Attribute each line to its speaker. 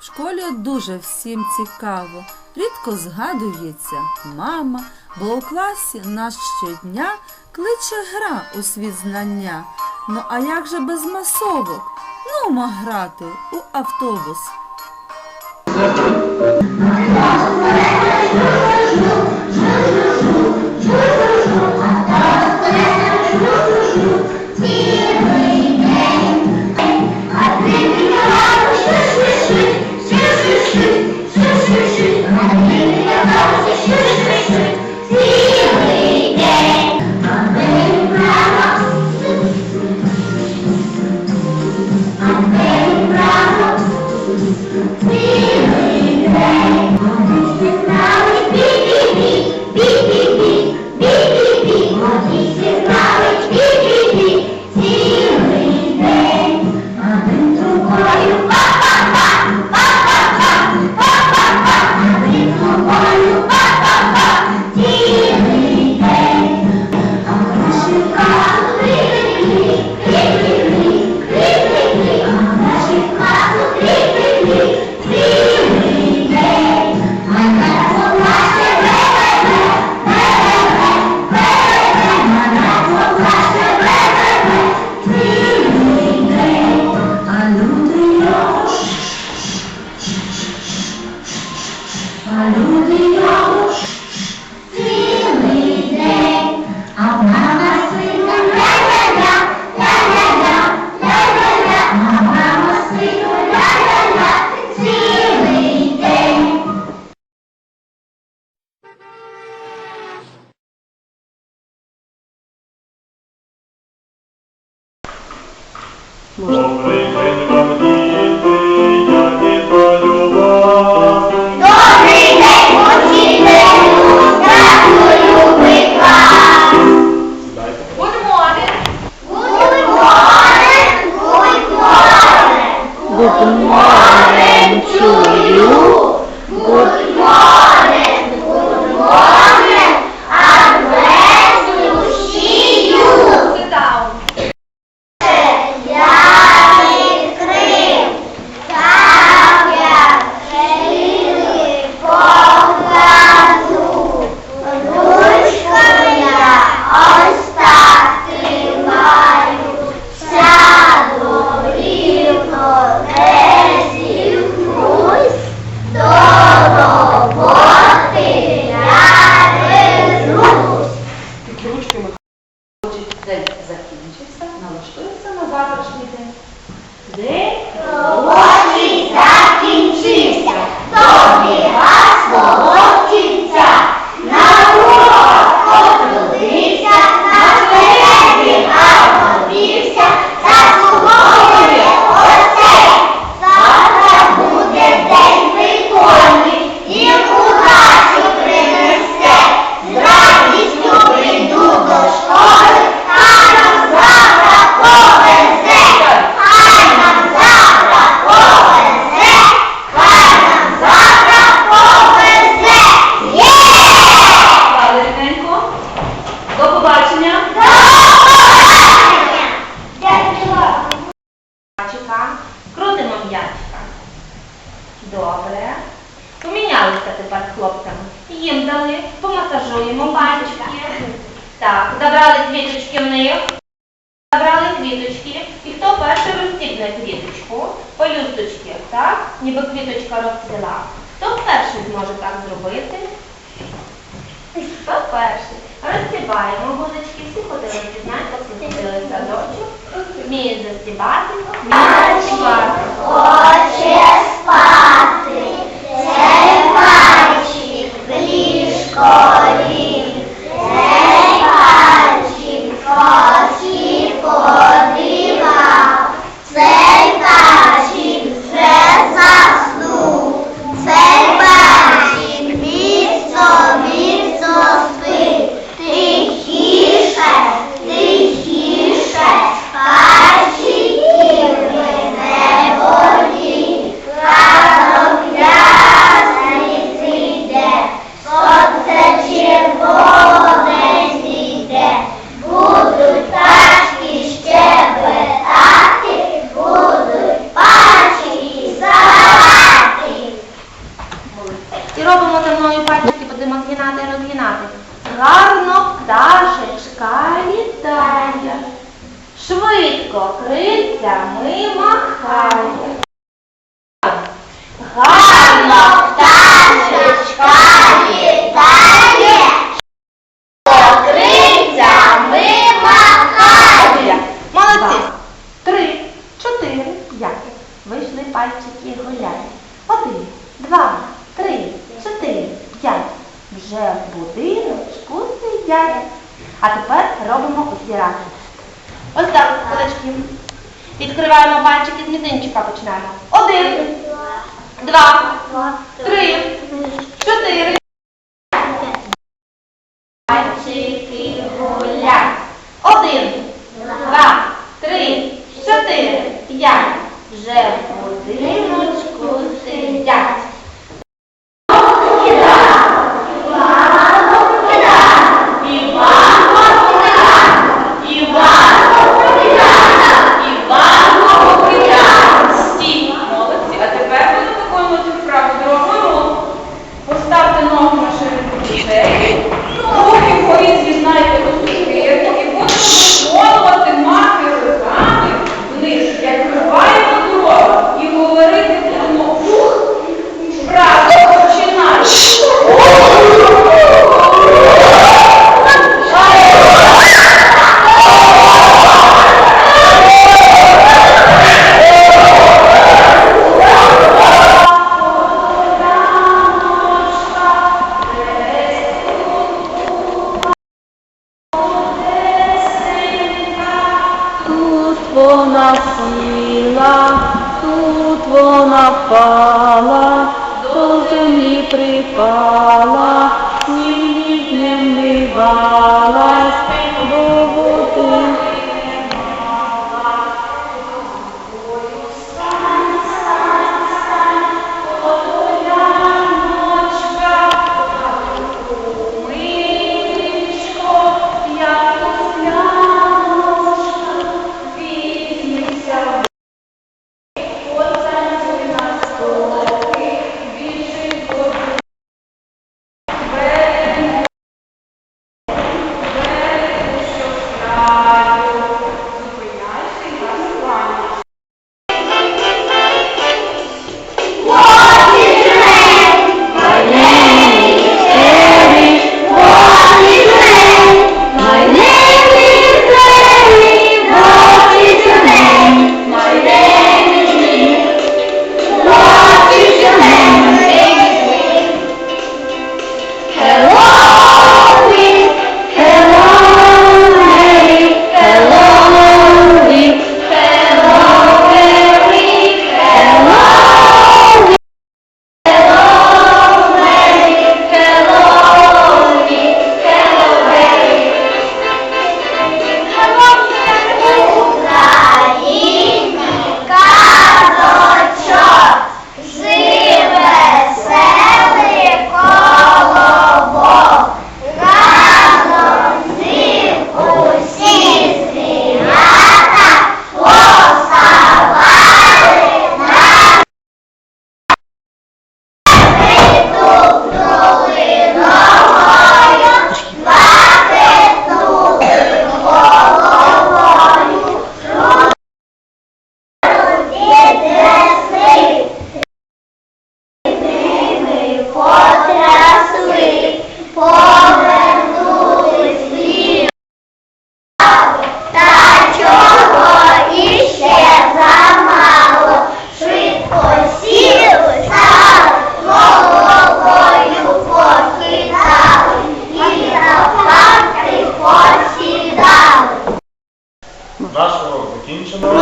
Speaker 1: В школі дуже всім цікаво. Рідко згадується мама, бо у класі нас щодня кличе гра у світ знання. Ну а як же без масовок? Нумо грати у автобус.
Speaker 2: Добрий день
Speaker 3: закінчився, налаштуємося на завтрашній день. День Їм дали, помасажуємо пальчики. Так, забрали квіточки в них. Забрали квіточки. І хто перший розстібне квіточку? Пелюсточки, так? Ніби квіточка розцвіла. Хто перший зможе так зробити? Хто перший? Розстібаємо гудочки, всі ходили пізнайте, всі ходили садочок. Вміють застібати, вміють застібати.
Speaker 4: Хоче спати, Bye.
Speaker 3: дурною пальчики будемо згинати і розгинати. Гарно пташечка літає. Швидко крильцями махає. Гарно! дірати. Ось так, кулачки. Відкриваємо пальчики з мізинчика починаємо. Один, два, три, чотири. Пальчики гулять. Один, два, три, чотири, п'ять. Вже в.
Speaker 5: Твона сила,
Speaker 1: тут вона пала, до землі припала, ні в не
Speaker 2: вмивалась.
Speaker 6: Наш урок закінчено.